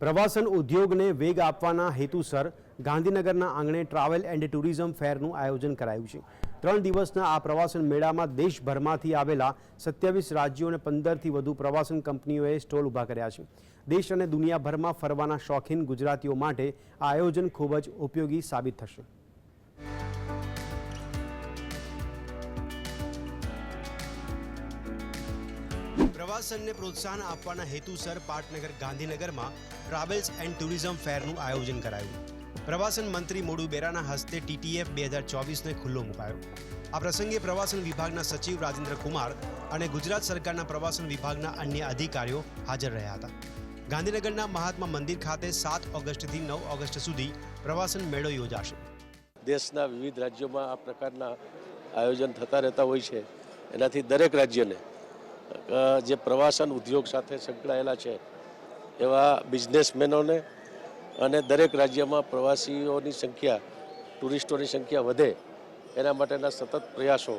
પ્રવાસન ઉદ્યોગને વેગ આપવાના હેતુસર ગાંધીનગરના આંગણે ટ્રાવેલ એન્ડ ટુરિઝમ ફેરનું આયોજન કરાયું છે. ત્રણ દિવસના આ પ્રવાસન મેળામાં દેશભરમાંથી આવેલા સત્યાવીસ રાજ્યો અને પંદરથી વધુ પ્રવાસન કંપનીઓએ સ્ટોલ ઊભા કર્યા છે. દેશ અને દુનિયાભરમાં ફરવાના શોખીન ગુજરાતીઓ માટે આ આયોજન ખૂબ જ ઉપયોગી સાબિત થશે. પ્રવાસનને પ્રોત્સાહન આપવાના હેતુસર પાટનગર ગાંધીનગરમાં ટ્રાવેલ્સ એન્ડ ટુરિઝમ ફેરનું આયોજન કરાયું. પ્રવાસન મંત્રી મોડુ બેરાના હસ્તે ટીટીએફ બે હજાર ચોવીસને ખુલ્લો મુકાયો. આ પ્રસંગે પ્રવાસન વિભાગના સચિવ રાજેન્દ્ર કુમાર અને ગુજરાત સરકારના પ્રવાસન વિભાગના અન્ય અધિકારીઓ હાજર રહ્યા હતા. ગાંધીનગરના મહાત્મા મંદિર ખાતે સાત ઓગસ્ટથી નવ ઓગસ્ટ સુધી પ્રવાસન મેળો યોજાશે. દેશના વિવિધ રાજ્યોમાં આ પ્રકારના આયોજન થતા રહેતા હોય છે. એનાથી દરેક રાજ્યને જે પ્રવાસન ઉદ્યોગ સાથે સંકળાયેલા છે, એવા બિઝનેસમેનોને અને દરેક રાજ્યમાં પ્રવાસીઓની સંખ્યા, ટુરિસ્ટોની સંખ્યા વધે, એના માટેના સતત પ્રયાસો,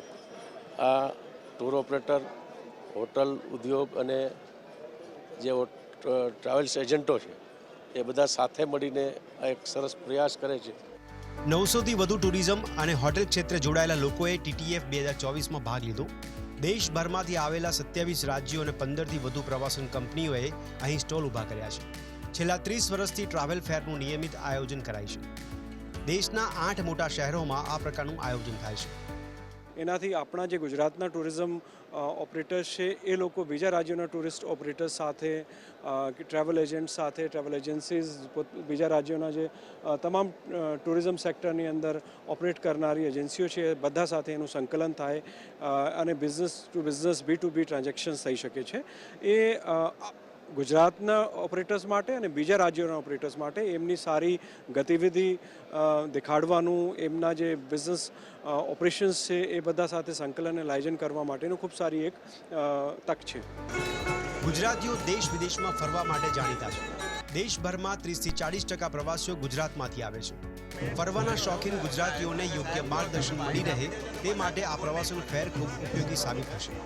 આ ટૂર ઓપરેટર, હોટલ ઉદ્યોગ અને જે ટ્રાવેલ્સ એજન્ટો છે, એ બધા સાથે મળીને આ એક સરસ પ્રયાસ કરે છે. નવસોથી વધુ ટુરિઝમ અને હોટેલ ક્ષેત્રે જોડાયેલા લોકોએ ટીટીએફ બે હજાર ચોવીસમાં ભાગ લીધો. દેશભરમાંથી આવેલા સત્યાવીસ રાજ્યો અને પંદરથી વધુ પ્રવાસન કંપનીઓએ અહીં સ્ટોલ ઊભા કર્યા છે. છેલ્લા ત્રીસ વર્ષથી ટ્રાવેલ ફેરનું નિયમિત આયોજન કરાય છે. દેશના આઠ મોટા શહેરોમાં આ પ્રકારનું આયોજન થાય છે. એનાથી આપણા જે ગુજરાતના ટુરિઝમ ઓપરેટર્સ છે, એ લોકો બીજા રાજ્યોના ટુરિસ્ટ ઓપરેટર્સ સાથે ટ્રાવેલ એજન્ટ સાથે, ટ્રાવેલ એજન્સીઝ બીજા રાજ્યોના જે તમામ ટુરિઝમ સેક્ટરની અંદર ઓપરેટ કરનારી એજન્સીઓ છે બધા સાથે એનું સંકલન થાય અને business to business B to B transactions થઈ શકે છે. એ ગુજરાતના ઓપરેટર્સ માટે અને બીજા રાજ્યોના ઓપરેટર્સ માટે એમની સારી ગતિવિધિ દેખાડવાનું, એમના જે બિઝનેસ ઓપરેશન્સ છે એ બધા સાથે સંકલન અને લાયજન કરવા માટેનું ખૂબ સારી એક તક છે. ગુજરાતીઓ દેશ વિદેશમાં ફરવા માટે જાણીતા છે. દેશભરમાં ત્રીસથી ચાળીસ ટકા પ્રવાસીઓ ગુજરાતમાંથી આવે છે. ફરવાના શોખીન ગુજરાતીઓને યોગ્ય માર્ગદર્શન મળી રહે તે માટે આ પ્રવાસન ફેર ખૂબ ઉપયોગી સાબિત થશે.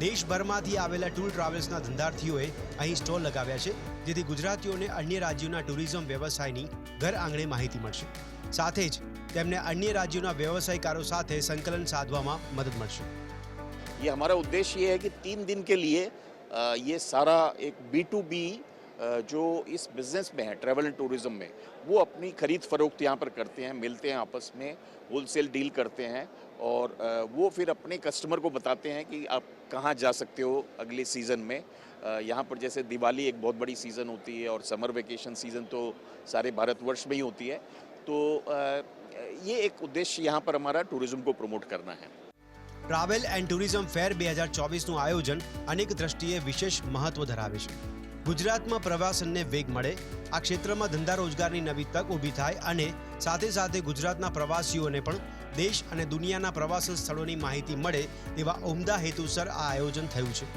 દેશભરમાંથી આવેલા ટૂર ટ્રાવેલ્સના ધંધાર્થીઓએ અહીં સ્ટોલ લગાવ્યા છે જેથી ગુજરાતીઓને અન્ય રાજ્યોના ટુરિઝમ વ્યવસાયની ઘર આંગણે માહિતી મળશે સાથે જ તેમને અન્ય રાજ્યોના વ્યવસાયકારો સાથે સંકલન સાધવામાં મદદ મળશે ये हमारा उद्देश्य ये है कि तीन दिन के लिए अ, ये सारा एक बी टू बी जो इस बिज़नेस में है ट्रैवल एंड टूरिज्म में वो अपनी खरीद फरोख्त यहाँ पर करते हैं मिलते हैं आपस में होलसेल डील करते हैं और अ, वो फिर अपने कस्टमर को बताते हैं कि आप कहाँ जा सकते हो अगले सीज़न में अ, यहाँ पर जैसे दिवाली एक बहुत बड़ी सीज़न होती है और समर वेकेशन सीज़न तो सारे भारतवर्ष में ही होती है तो अ, ये एक उद्देश्य यहाँ पर हमारा टूरिज्म को प्रमोट करना है ટ્રાવેલ એન્ડ ટુરિઝમ ફેર બે હજાર ચોવીસનું આયોજન અનેક દ્રષ્ટિએ વિશેષ મહત્વ ધરાવે છે ગુજરાતમાં પ્રવાસનને વેગ મળે, આ ક્ષેત્રમાં ધંધા રોજગારની નવી તક ઊભી થાય અને સાથે સાથે ગુજરાતના પ્રવાસીઓને પણ દેશ અને દુનિયાના પ્રવાસન સ્થળોની માહિતી મળે તેવા ઉમદા હેતુસર આ આયોજન થયું છે.